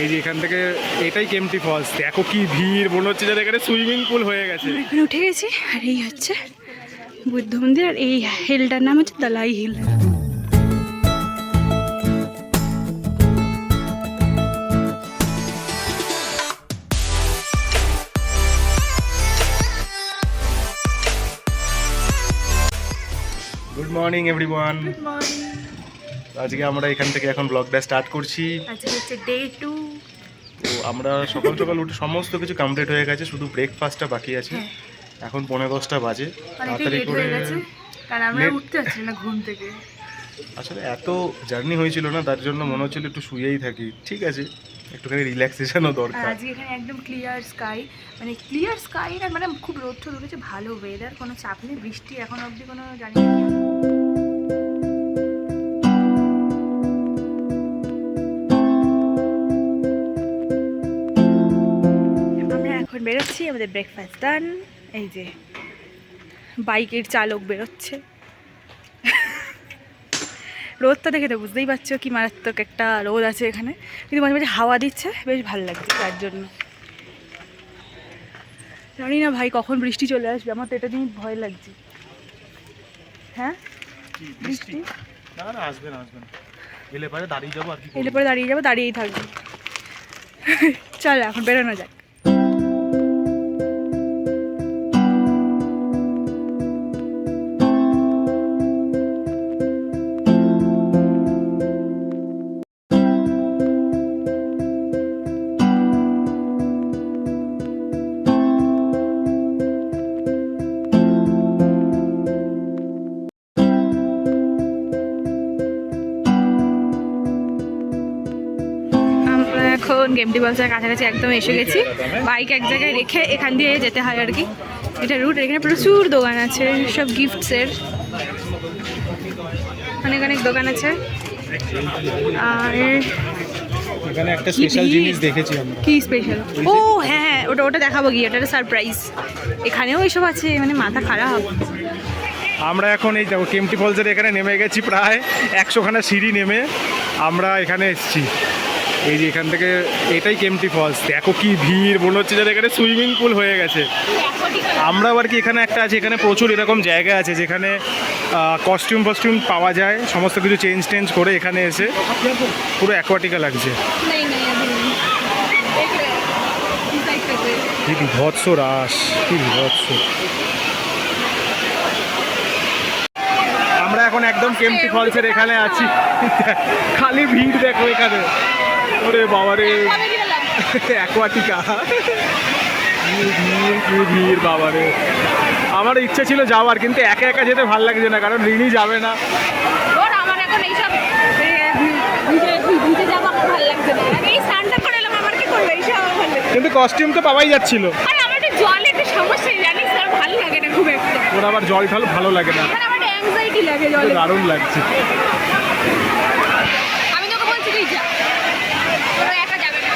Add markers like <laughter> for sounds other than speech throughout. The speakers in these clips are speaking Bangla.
এই যে এখান থেকে এটাই কেমটি ফলস দেখো কি ভিড় মনে হচ্ছে যেন এখানে সুইমিং পুল হয়ে গেছে। এখানে উঠে গেছি আর এই হচ্ছে বুদ্ধ মন্দির আর এই হিলটার নাম হচ্ছে Dalai hill good morning everyone আজকে আমরা এখান থেকে এখন ব্লগটা স্টার্ট করছি। আজকে হচ্ছে ডে টু তো আমরা সকাল সকাল উঠে সমস্ত কিছু কমপ্লিট হয়ে গেছে শুধু ব্রেকফাস্টটা বাকি আছে। এখন পনেরো দশটা বাজে। তাড়াতাড়ি করে হয়ে আসলে এত জার্নি হয়েছিল না তার জন্য মনে হচ্ছিল একটু শুয়েই থাকি। ঠিক আছে একটুখানি রিল্যাক্সেশনও দরকার। আজকে এখানে একদম ক্লিয়ার স্কাই মানে ক্লিয়ার স্কাই না মানে খুব রোদ টোদ উঠেছে ভালো ওয়েদার কোনো চাপ নেই বৃষ্টি এখন অবধি কোনো জানি না এখন বেরোচ্ছি আমাদের ব্রেকফাস্ট ডান এই যে বাইকের চালক বেরোচ্ছে। রোদটা দেখে তো বুঝতেই পারছ কি মারাত্মক একটা রোদ আছে এখানে। কিন্তু মাঝে মাঝে হাওয়া দিচ্ছে বেশ ভালো লাগছে তার জন্য। জানি না ভাই কখন বৃষ্টি চলে আসবে আমার তো এটা নিয়ে ভয় লাগছে। হ্যাঁ? বৃষ্টি? না না আসবে না আসবে না। এলে পারে দাঁড়িয়ে যাব আর কি এলে পরে দাঁড়িয়ে যাব দাঁড়িয়েই থাকব। চল এখন বেরোনো যাক। গেমটি বলসার কাছাকাছি একদম এসে গেছি। বাইক এক জায়গায় রেখে এখান দিয়ে যেতে হয় আর কি। এটা রুট এখানে প্রচুর দোকান আছে সব গিফটসের অনেক অনেক দোকান আছে। আর এখানে একটা স্পেশাল জিনিস দেখেছি আমরা। কি স্পেশাল ও হ্যাঁ হ্যাঁ ওটা ওটা দেখাবো গিয়ে ওটা সারপ্রাইজ এখানেও এসব আছে মানে মাথা খারাপ। আমরা এখন এই কেমটি ফলসের এখানে নেমে গেছি প্রায় একশোখানা সিঁড়ি নেমে আমরা এখানে এসেছি। এই যে এখান থেকে এটাই কেমটি ফলস দেখো কি ভিড় মনে হচ্ছে যেন এখানে সুইমিং পুল হয়ে গেছে। আমরা আবার কি এখানে একটা আছে এখানে প্রচুর এরকম জায়গা আছে যেখানে কস্টিউম ফস্টিউম পাওয়া যায় সমস্ত কিছু চেঞ্জ টেঞ্জ করে এখানে এসে পুরো অ্যাকোয়াটিকা লাগছে। কি বিভৎস রাস কি বিভৎস। আমরা এখন একদম কেমটি ফলসের এখানে আছি। খালি ভিড় দেখো এখানে। ওরে বাবারে। অ্যাকোয়াটিকা। ভিড় কি ভিড় বাবারে। আমার ইচ্ছে ছিল যাওয়ার কিন্তু একা একা যেতে ভালো লাগছে না কারণ রিনি যাবে না। কিন্তু কস্টিউম তো পাওয়াই যাচ্ছিল। ওর আবার জল ঢল ভালো লাগে না। দারুণ লাগছে আমি তোকে বলছি তুই যা তোরা একা যাবে না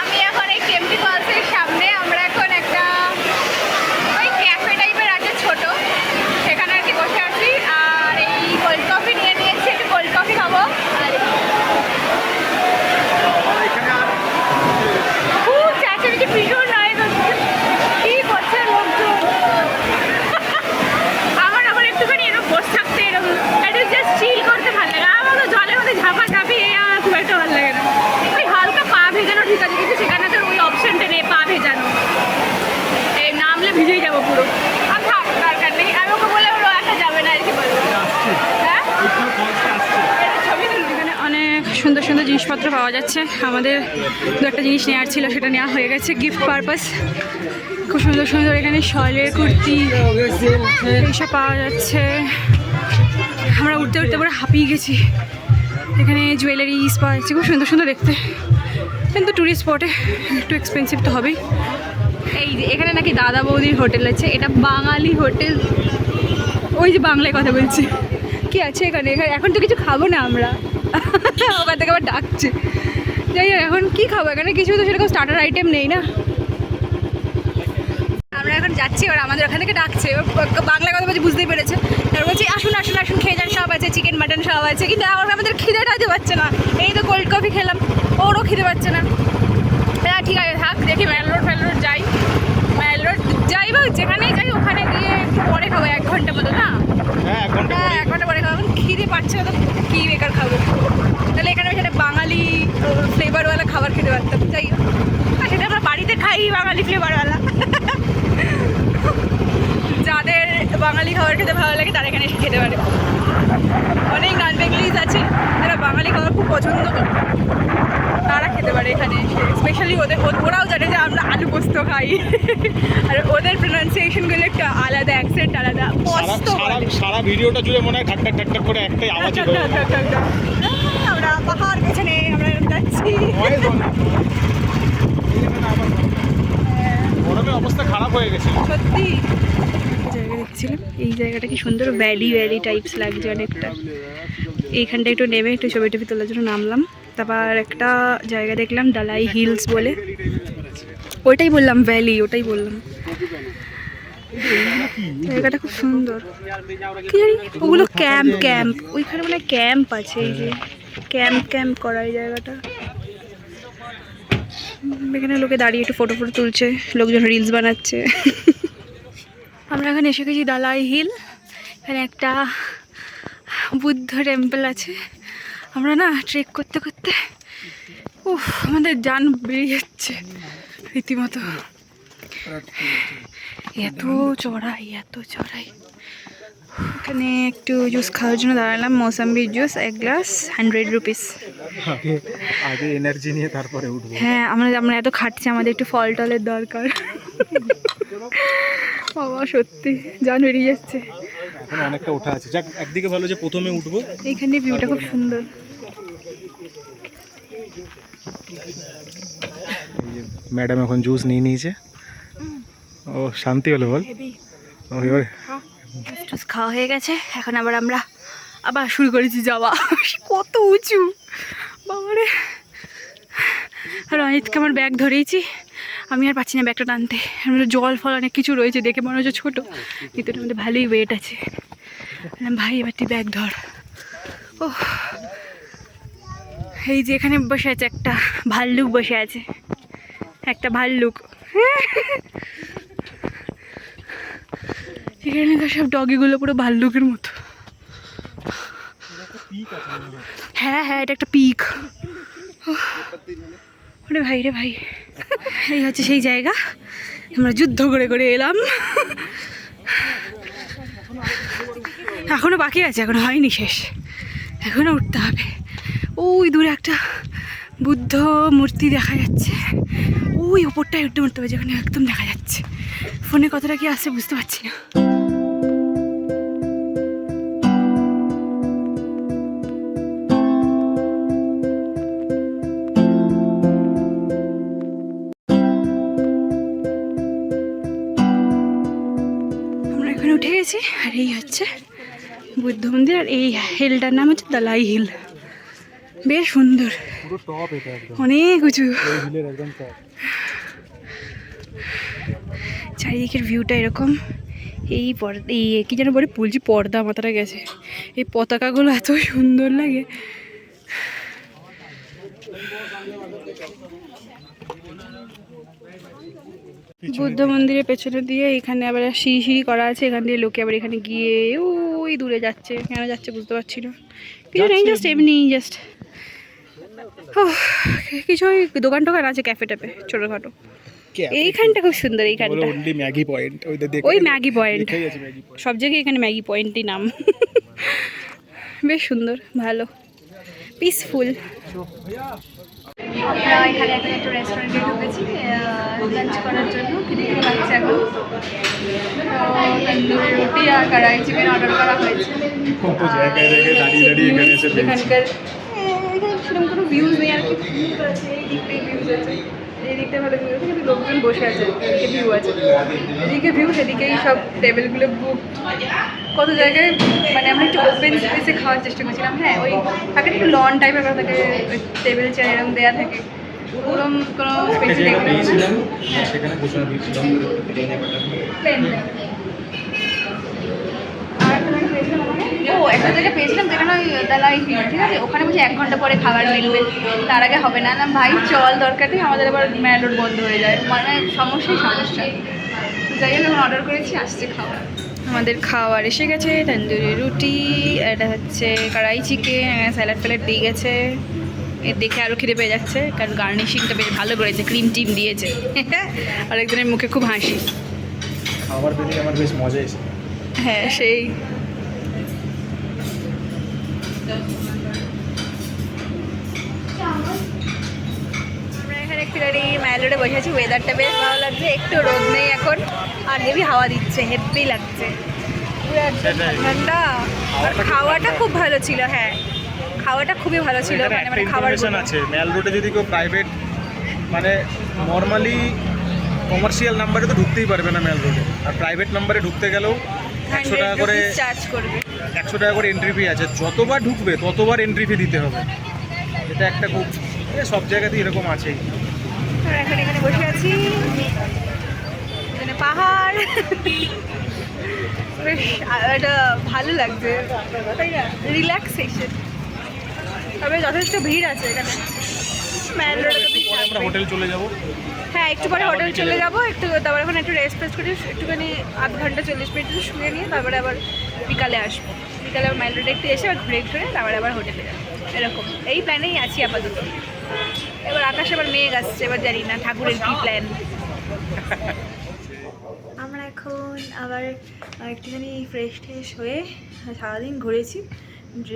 আমি এখন এই কেমটি ফলসের সামনে আমরা এখন একটা ওই ক্যাফে টাইপের আছে ছোট সেখানে আর কি বসে আছি আর এই কোল্ড কফি নিয়ে নিয়েছি একটু কোল্ড কফি খাব আর খুব চেঁচামেচি ভীষণ নয় করছে কি করছে লোকজন আমার আবার একটুখানি এরকম বসে থাকতে এরকম একটু জাস্ট চিল করতে ভালো লাগে আমার তো জলের মধ্যে ঝাপা ঝাপি এ আমার খুব একটা ভালো লাগে না ওই হালকা পা ভেজানো ঠিক আছে কিন্তু সেখানে তো ওই অপশনটা নেই পা ভেজানো এই নামলে ভিজেই যাব পুরো আর থাক দরকার নেই আমি ওকে বলে ওরা একা যাবে না আর কি বলব হ্যাঁ একটা ছবি তুলবি? এখানে অনেক সুন্দর সুন্দর জিনিসপত্র পাওয়া যাচ্ছে। আমাদের দু একটা জিনিস নেওয়ার ছিল, সেটা নেওয়া হয়ে গেছে গিফট পারপাস খুব সুন্দর সুন্দর এখানে শলের কুর্তি এইসব পাওয়া যাচ্ছে। আমরা উঠতে উঠতে পুরো হাঁপিয়ে গেছি। এখানে জুয়েলারিস পাওয়া যাচ্ছে খুব সুন্দর সুন্দর দেখতে। কিন্তু ট্যুরিস্ট স্পটে একটু এক্সপেন্সিভ তো হবেই। এই এখানে নাকি দাদা বৌদির হোটেল আছে, এটা বাঙালি হোটেল। ওই যে বাংলায় কথা বলছি। কি আছে এখানে? এখানে এখন তো কিছু খাব না আমরা। ওখান থেকে আবার ডাকছে। যাই হোক, এখন কি খাব? এখানে কিছু তো সেরকম স্টার্টার আইটেম নেই না। আমরা এখন যাচ্ছি, এবার আমাদের ওখান থেকে ডাকছে। বাংলা কথা বলছি, বুঝতেই পেরেছে? তারপর বলছি, আসুন আসুন আসুন, খেয়ে যান, সব আছে চিকেন মাটন সব আছে। কিন্তু আমার আমাদের খিদেটা আজ পাচ্ছে না। এই তো কোল্ড কফি খেলাম, ওরও খিদে পাচ্ছে না। হ্যাঁ ঠিক আছে, থাক, দেখি ম্যাল রোড ফ্যাল রোড যাই। ম্যাল রোড যাই বা যেখানেই যাই, ওখানে গিয়ে একটু পরে খাব, এক ঘণ্টা মতো, না? হ্যাঁ এক ঘণ্টা হ্যাঁ এক ঘণ্টা পরে খাব খিদে পাচ্ছে না তো কী বেকার খাব? তাহলে এখানে সেটা বাঙালি ফ্লেভারওয়ালা খাবার খেতে পারতাম যাই আর সেটা আমরা বাড়িতে খাই বাঙালি ফ্লেভারওয়ালা যাদের বাঙালি খাবার খেতে ভালো লাগে তারা এখানে এসে খেতে পারে। অনেক নন বেঙ্গলিজ আছে যারা বাঙালি খাবার খুব পছন্দ করে। তারা খেতে পারে এখানে স্পেশালি ওদের ওরাও জানে যে আমরা আলু পোস্ত খাই। আর ওদের প্রনাউন্সিয়েশনগুলো একটা আলাদা অ্যাকসেন্ট আলাদা। সারা পোস্ত সারা ভিডিওটা জুড়ে মনে হয় ঠাক ঠাক করে একটাই আওয়াজ আমরা পাহাড় পেছনে আমরা যাচ্ছি। অবস্থা খারাপ হয়ে গেছে। সত্যি। জায়গা দেখছিলাম? এই জায়গাটা কি সুন্দর ভ্যালি ভ্যালি টাইপস লাগছে অনেকটা। এইখানটা একটু নেমে একটু ছবি টবি তোলার জন্য নামলাম। তারপর একটা জায়গা দেখলাম, ডালাই হিলস বলে। ওইটাই বললাম, ভ্যালি, ওটাই বললাম। জায়গাটা খুব সুন্দর। জানি, ওগুলো ক্যাম্প ক্যাম্প। ওইখানে মানে ক্যাম্প আছে, এই যে। ক্যাম্প ক্যাম্প করা এই জায়গাটা। এখানে লোকে দাঁড়িয়ে একটু ফটো ফটো তুলছে, লোকজন রিলস বানাচ্ছে। আমরা এখানে এসে গেছি দালাই হিল। এখানে একটা বুদ্ধ টেম্পল আছে। আমরা না ট্রেক করতে করতে উফ আমাদের যান বেরিয়ে যাচ্ছে রীতিমতো। এত চড়াই এত চড়াই। এখানে একটু জুস খাওয়ার জন্য দাঁড়ালাম মৌসাম্বির জুস এক গ্লাস হান্ড্রেড রুপিস আগে এনার্জি নিয়ে তারপরে উঠবো। হ্যাঁ আমরা আমরা এত খাটছি আমাদের একটু ফল টলের দরকার। বাবা সত্যি জান বেরিয়ে যাচ্ছে। এখন অনেকটা ওঠা আছে। যাক একদিকে ভালো যে প্রথমে উঠবো। এইখানে ভিউটা খুব সুন্দর। ম্যাডাম এখন জুস নিয়ে নিয়েছে। ও শান্তি হলো বল? ও এবার জুস খাওয়া হয়ে গেছে, এখন আবার আমরা আবার শুরু করেছি যাওয়া। কত উঁচু। বাবারে। আর অনিতকে আমার ব্যাগ ধরেইছি। আমি আর পাচ্ছি না ব্যাগটা টানতে। জল, ফল অনেক কিছু রয়েছে, দেখে মনে হচ্ছে ছোটো। কিন্তু মধ্যে ভালোই ওয়েট আছে। ভাই, এবার তুই ব্যাগ ধর। ও এই যে এখানে বসে আছে একটা ভাল্লুক বসে আছে। একটা ভাল্লুক। <laughs> এখানে সব ডগিগুলো পুরো ভাল্লুকের মতো। হ্যাঁ হ্যাঁ এটা একটা পিক ওরে ভাই, রে ভাই। এই হচ্ছে সেই জায়গা। আমরা যুদ্ধ করে করে এলাম। এখনও বাকি আছে, এখনও হয়নি শেষ। এখনও উঠতে হবে। ওই দূরে একটা বুদ্ধ মূর্তি দেখা যাচ্ছে। ওই ওপরটায় উঠতে উঠতে হবে, যেখানে একদম দেখা যাচ্ছে। ফোনে কতটা কি আসছে বুঝতে পারছি না। আর এই হচ্ছে বুদ্ধ মন্দির আর এই হিলটার নাম হচ্ছে দালাই হিল বেশ সুন্দর। অনেক উঁচু। চারিদিকের ভিউটা এরকম। এই পর্দা এই কি যেন বলে পুলজি পর্দা মাথাটা গেছে। এই পতাকাগুলো এত সুন্দর লাগে। বুদ্ধ মন্দিরের পেছনে দিয়ে এখানে আবার সিঁড়ি সিঁড়ি করা আছে এখান দিয়ে লোকে আবার এখানে গিয়ে ওই দূরে যাচ্ছে কেন যাচ্ছে বুঝতে পারছি না। কিছু নেই জাস্ট এমনি জাস্ট কিছু ওই দোকান টোকান আছে ক্যাফে ট্যাফে ছোটোখাটো। এইখানটা খুব সুন্দর এইখানটা। ম্যাগি পয়েন্ট ওই ম্যাগি পয়েন্ট ম্যাগি পয়েন্ট সব জায়গায় এখানে ম্যাগি পয়েন্টই নাম। বেশ সুন্দর ভালো। পিসফুল আমরা এখানে এখন একটা রেস্টুরেন্টে ঢুকেছি লাঞ্চ করার জন্য খেতে পাচ্ছি এখন। তন্দুরি রুটি আর কড়াই চিকেন অর্ডার করা হয়েছে। এখানকার এখানে সেরকম কোনো ভিউজ নেই আর কি। ভিউজ আছে এই দিকটাই ভিউজ আছে। এই দিকটা ভালো ভিউ আছে কিন্তু লোকজন বসে আছে এদিকে ভিউ আছে। এদিকে ভিউ সেদিকেই সব টেবিলগুলো বুক কত জায়গায় মানে আমরা একটু ওপেন স্পেসে খাওয়ার চেষ্টা করছিলাম। হ্যাঁ ওই থাকে একটু লন টাইপের ব্যাপার থাকে টেবিল চেয়ার এরকম দেওয়া থাকে। ওরকম কোনো স্পেস জায়গা হ্যাঁ। সেখানে বসে আর একটা জায়গায় পেয়েছিলাম যেখানে ওই দালাই হিল ঠিক আছে? ওখানে বলছি এক ঘণ্টা পরে খাবার মিলবে। তার আগে হবে না। না ভাই চল দরকার নেই আমাদের আবার ম্যালোড বন্ধ হয়ে যায়। মানে সমস্যাই সমস্যা। যাই হোক এখন অর্ডার করেছি আসছে খাবার আমাদের খাবার এসে গেছে তন্দুরি রুটি এটা হচ্ছে কড়াই চিকেন স্যালাড ফ্যালাড দিয়ে গেছে। এ দেখে আরও খিদে পেয়ে যাচ্ছে কারণ গার্নিশিংটা বেশ ভালো করেছে ক্রিম টিম দিয়েছে। <laughs> আর একজনের মুখে খুব হাসি। খাবার আমার বেশ মজা এসে হ্যাঁ সেই। এখানে ম্যালোডে ওয়েদারটা বেশ ভালো লাগছে। একটু রোদ নেই এখন। আর হেভি হাওয়া দিচ্ছে হেভি লাগছে। ঠান্ডা। খাওয়াটা খুব ভালো ছিল হ্যাঁ। খাওয়াটা খুবই ভালো ছিল মানে মানে খাবার আছে। ম্যাল রোডে যদি কেউ প্রাইভেট মানে নর্মালি কমার্শিয়াল নাম্বারে তো ঢুকতেই পারবে না ম্যাল রোডে। আর প্রাইভেট নাম্বারে ঢুকতে গেলেও একশো টাকা করে চার্জ করবে। একশো টাকা করে এন্ট্রি ফি আছে। যতবার ঢুকবে ততবার এন্ট্রি ফি দিতে হবে। এটা একটা খুব সব জায়গাতেই এরকম আছেই। এখন এখানে বসে আছি। এখানে পাহাড়। বেশ এটা ভালো লাগছে। তাই না? রিল্যাক্সেশন তবে যথেষ্ট ভিড় আছে এখানে। আমরা। হোটেল চলে যাব। হ্যাঁ একটু পরে হোটেল চলে যাব। একটু তারপর এখন একটু রেস্ট ফেস্ট করে একটুখানি আধ ঘণ্টা চল্লিশ মিনিট শুয়ে নিয়ে তারপরে আবার বিকালে আসব। বিকালে আবার মাইল রোডে একটু এসে আবার ঘুরে ঘুরে তারপরে আবার হোটেলে যাব। এরকম। এই প্ল্যানেই আছি আপাতত। এবার আকাশে আবার মেঘ আসছে এবার জানি না ঠাকুরের কি প্ল্যান আমরা এখন আবার একটুখানি ফ্রেশ ট্রেশ হয়ে সারাদিন ঘুরেছি।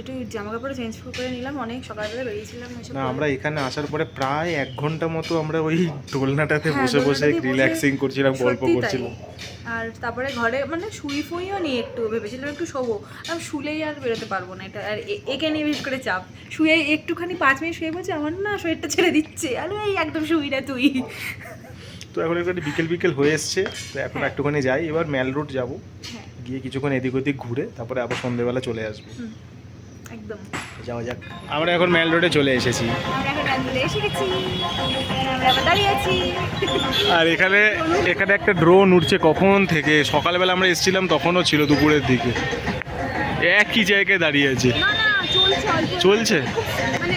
একটু জামা কাপড় চেঞ্জ করে নিলাম অনেক সকালবেলা বেরিয়েছিলাম না আমরা এখানে আসার পরে প্রায় এক ঘণ্টা মতো আমরা ওই দোলনাটাতে হ্যাঁ, বসে বসে রিল্যাক্সিং করছিলাম গল্প করছিলাম। আর তারপরে ঘরে মানে শুই ফুইও নিয়ে একটু ভেবেছিলাম একটু শোবো। আমি শুলেই আর বেরোতে পারব না এটা আর একে নিয়ে বিশেষ করে চাপ। শুয়ে একটুখানি পাঁচ মিনিট শুয়ে বলছে আমার না শরীরটা ছেড়ে দিচ্ছে। আর এই একদম শুই না তুই। তো এখন একটু বিকেল বিকেল হয়ে এসছে তো এখন হ্যাঁ। একটুখানি যাই এবার ম্যাল রোড যাব। হ্যাঁ। গিয়ে কিছুক্ষণ এদিক ওদিক ঘুরে তারপরে আবার সন্ধ্যেবেলা চলে আসব। একদম। যাওয়া যাক। আমরা এখন ম্যাল রোডে চলে এসেছি। আমরা এখন রান্নাতে এসে গেছি। এখানে আমরা আবার দাঁড়িয়ে আছি। আর এখানে এখানে একটা ড্রোন উঠছে কখন থেকে? সকালবেলা আমরা এসেছিলাম তখনও ছিল দুপুরের দিকে। একই জায়গায় দাঁড়িয়ে আছে। না না চলছে মানে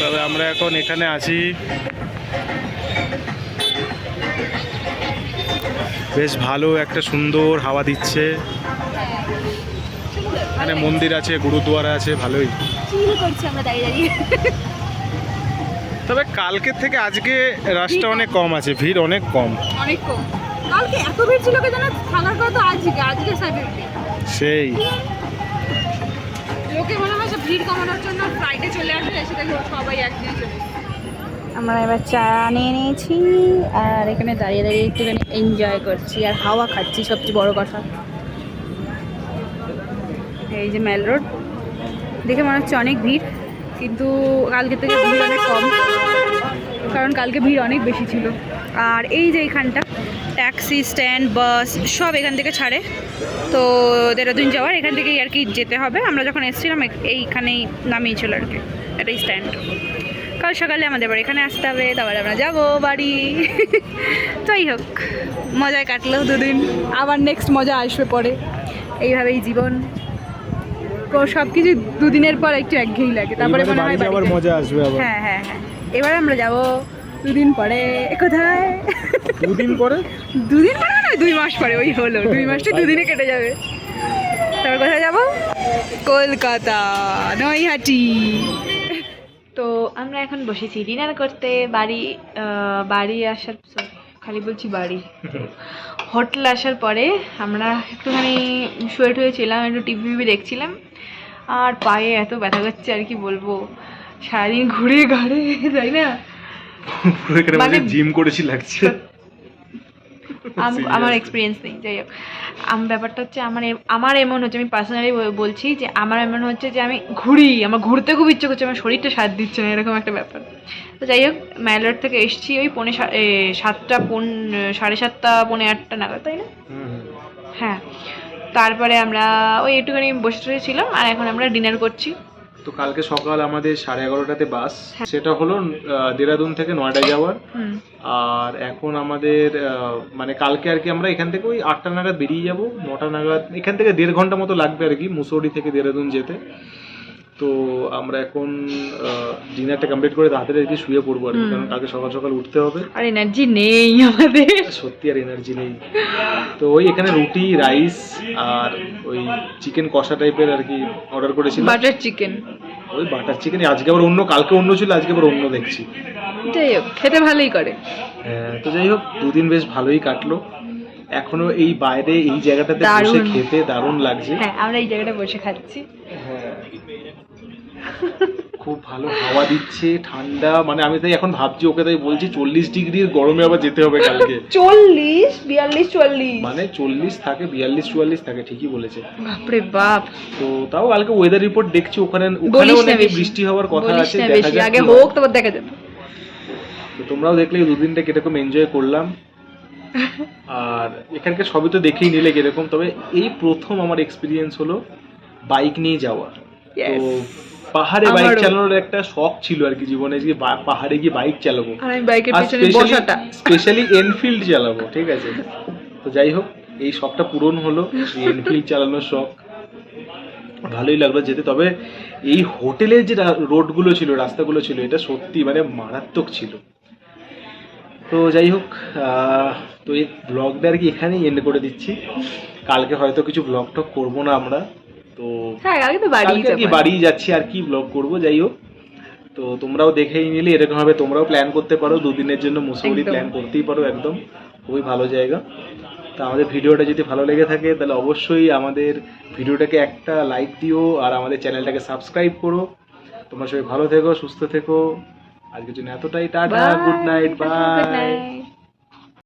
তবে আমরা এখন এখানে আছি। বেশ ভালো একটা সুন্দর হাওয়া দিচ্ছে। এখানে মন্দির আছে গুরুদুয়ারা আছে ভালোই। করছি আমরা দাঁড়িয়ে দাঁড়িয়ে? তবে কালকের থেকে আজকে রাশটা অনেক কম আছে ভিড় অনেক কম। অনেক কম। কালকে এত ভিড় ছিল কে জানো? থাকার কথা তো আজকে আজকে সাইবে সেই। লোকে মনে হয় ভিড় কমানোর জন্য ফ্লাইটে চলে আসে এসে দেখো সবাই একদিন চলে আমরা এবার চা নিয়ে নিয়েছি আর এখানে দাঁড়িয়ে দাঁড়িয়ে একটুখানি এনজয় করছি আর হাওয়া খাচ্ছি সবচেয়ে বড় কথা। এই যে মেল রোড। দেখে মনে হচ্ছে অনেক ভিড়, কিন্তু কালকে থেকে ভিড় অনেক কম, কারণ কালকে ভিড় অনেক বেশি ছিল। আর এই যে এইখানটা ট্যাক্সি, স্ট্যান্ড, বাস, সব এখান থেকে ছাড়ে। তো দেরাদুন যাওয়ার, এখান থেকেই আর কি যেতে হবে। আমরা যখন এসেছিলাম এইখানেই নামিয়েছিল আর কি এটাই স্ট্যান্ড। কাল সকালে আমাদের বাড়ি এখানে আসতে হবে, তারপরে আমরা যাব বাড়ি। <laughs> তাই হোক, মজায় কাটলো দুদিন। আবার নেক্সট মজা আসবে পরে। এইভাবেই জীবন। সব কিছু দুদিনের পর একটু একঘেয়েই লাগে তারপরে মনে হয় আবার মজা আসবে আবার। হ্যাঁ হ্যাঁ হ্যাঁ। এবার আমরা যাব দুদিন পরে কোথায়? দুদিন পরে? দুদিন পরে না দুই মাস পরে ওই হলো। দুই মাসটা দুদিনে কেটে যাবে। তারপর কোথায় যাব? কলকাতা নৈহাটি। তো আমরা এখন বসেছি ডিনার করতে বাড়ি বাড়ি আসার খালি বলছি বাড়ি। হোটেল আসার পরে আমরা একটুখানি শুয়ে টুয়েছিলাম একটু টিভি টিভি দেখছিলাম। আর পায়ে এত ব্যথা করছে আর কি বলব? সারাদিন ঘুরে ঘাড়ে তাই না? মানে- জিম করেছি লাগছে। আম- আমার এক্সপিরিয়েন্স নেই যাই হোক। আম ব্যাপারটা হচ্ছে আমার আমার এমন হচ্ছে আমি পার্সোনালি বলছি যে আমার এমন হচ্ছে যে আমি ঘুরি আমার ঘুরতে খুব ইচ্ছে করছে আমার শরীরটা সাথ দিচ্ছে না এরকম একটা ব্যাপার। তো যাই হোক ম্যালোর থেকে এসছি ওই পৌনে সাতটা পৌন সাড়ে সাতটা পৌনে আটটা নাগাদ তাই না? হ্যাঁ। তারপরে আমরা ওই একটুখানি বসে টসে ছিলাম আর এখন আমরা ডিনার করছি। তো কালকে সকাল আমাদের সাড়ে এগারোটাতে বাস। সেটা হলো দেরাদুন থেকে নয়ডা যাওয়ার। আর এখন আমাদের মানে কালকে আর কি আমরা এখান থেকে ওই আটটা নাগাদ বেরিয়ে যাব নটা নাগাদ এখান থেকে দেড় ঘণ্টা মতো লাগবে আর কি মুসৌরি থেকে দেরাদুন যেতে। তো আমরা এখন ডিনারটা কমপ্লিট করে তাড়াতাড়ি আর কি শুয়ে পড়ব আর কারণ কালকে সকাল সকাল উঠতে হবে। আর এনার্জি নেই আমাদের। সত্যি আর এনার্জি নেই। তো ওই এখানে রুটি রাইস আর ওই চিকেন কষা টাইপের আর কি অর্ডার করেছিলাম। বাটার চিকেন ওই বাটার চিকেন আজকে আবার অন্য কালকে অন্য ছিল আজকে আবার অন্য দেখছি। যাই হোক খেতে ভালোই করে। হ্যাঁ, তো যাই হোক দুদিন বেশ ভালোই কাটলো। এখনও এই বাইরে এই জায়গাটাতে বসে খেতে দারুণ লাগছে। হ্যাঁ আমরা এই জায়গাটা বসে খাচ্ছি। হ্যাঁ। খুব ভালো হাওয়া দিচ্ছে ঠান্ডা মানে আমি তাই এখন ভাবছি ওকে তাই বলছি চল্লিশ ডিগ্রির গরমে আবার যেতে হবে কালকে। চল্লিশ? বিয়াল্লিশ চল্লিশ? মানে চল্লিশ থাকে বিয়াল্লিশ চুয়াল্লিশ থাকে ঠিকই বলেছে। বাপরে বাপ। তো তাও কালকে ওয়েদার রিপোর্ট দেখছি ওখানে ওখানেও নাকি বৃষ্টি হওয়ার কথা আছে দেখা যাক আগে হোক। তারপর দেখা যাবে। তো তোমরাও দেখলে দুদিনটা কীরকম এনজয় করলাম। আর এখানকার সবই তো দেখেই নিলে কীরকম তবে এই প্রথম আমার এক্সপিরিয়েন্স হলো বাইক নিয়ে যাওয়া তো পাহাড়ে বাইক চালানোর একটা শখ ছিল আর কি জীবনে যে পাহাড়ে গিয়ে বাইক চালাবো। আর আমি বাইকের পিছনে বসাটা। স্পেশালি এনফিল্ড চালাবো ঠিক আছে? তো যাই হোক এই শখটা পূরণ হলো এনফিল্ড চালানোর শখ। ভালোই লাগল যেতে তবে এই হোটেলের যে রোডগুলো ছিল রাস্তাগুলো ছিল এটা সত্যি মানে মারাত্মক ছিল। তো যাই হোক তো এই ব্লগটা আর কি এখানেই এন্ড করে দিচ্ছি। কালকে হয়তো কিছু ব্লগ টক করব না আমরা তো হ্যাঁ কালকে বাড়ি যাচ্ছি আর কি ব্লগ করব যাই হোক। তো তোমরাও দেখেই নিলে এরকম ভাবে তোমরাও প্ল্যান করতে পারো দুদিনের জন্য মুসৌরি প্ল্যান করতেই পারো একদম খুবই ভালো জায়গা। তো আমাদের ভিডিওটা যদি ভালো লেগে থাকে তাহলে অবশ্যই আমাদের ভিডিওটাকে একটা লাইক দিও আর আমাদের চ্যানেলটাকে সাবস্ক্রাইব করো। তোমরা সবাই ভালো থেকো সুস্থ থেকো। আজকের জন্য এতটাই tata good night bye night